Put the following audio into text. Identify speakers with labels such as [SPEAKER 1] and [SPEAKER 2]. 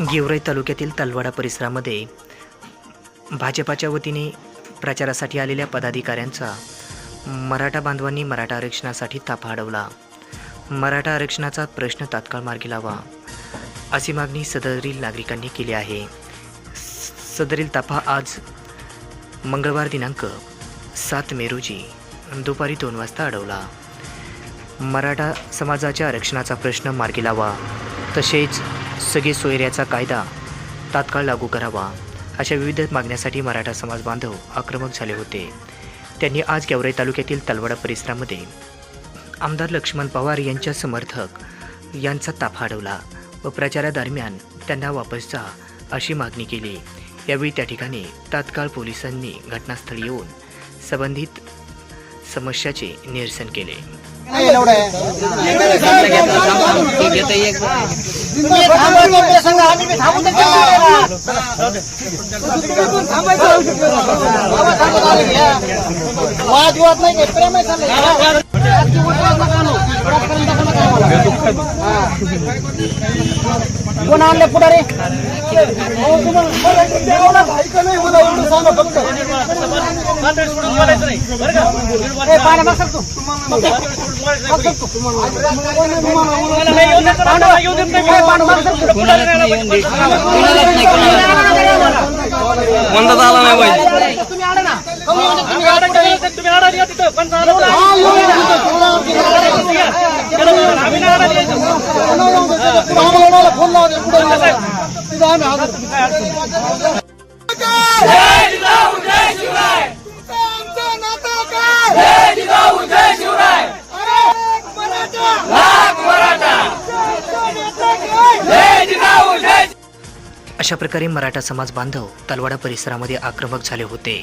[SPEAKER 1] गेवराई तालुक्यातील तलवाडा परिसरामध्ये भाजपाच्या वतीने प्रचारासाठी आलेल्या पदाधिकाऱ्यांचा मराठा बांधवांनी मराठा आरक्षणासाठी ताफा अडवला. मराठा आरक्षणाचा प्रश्न तात्काळ मार्गी लावा अशी मागणी सदरील नागरिकांनी केली आहे. स- सदरील ताफा आज मंगळवार दिनांक सात मे रोजी दुपारी दोन वाजता अडवला. मराठा समाजाच्या आरक्षणाचा प्रश्न मार्गी लावा तसेच सगळे सोयऱ्याचा कायदा तात्काळ लागू करावा अशा विविध मागण्यासाठी मराठा समाज बांधव आक्रमक झाले होते. त्यांनी आज गेवराई तालुक्यातील तलवाडा परिसरामध्ये आमदार लक्ष्मण पवार यांच्या समर्थक यांचा ताफा अडवला व प्रचारादरम्यान त्यांना वापस जा अशी मागणी केली. यावेळी त्या ठिकाणी तात्काळ पोलिसांनी घटनास्थळी येऊन संबंधित समस्याचे निरसन केले.
[SPEAKER 2] वाद वाद नाही प्रेम आहे कोण आणले
[SPEAKER 3] कोणताच आला नाही पाहिजे
[SPEAKER 2] तुम्ही आडा ना. तुम्ही आडा दे, तिथं. तेवढं आम्हाला फोन लावा. तिथं. आम्ही हजर.
[SPEAKER 1] अशा प्रकारे मराठा समाज बांधव तलवाडा परिसरामध्ये आक्रमक झाले होते.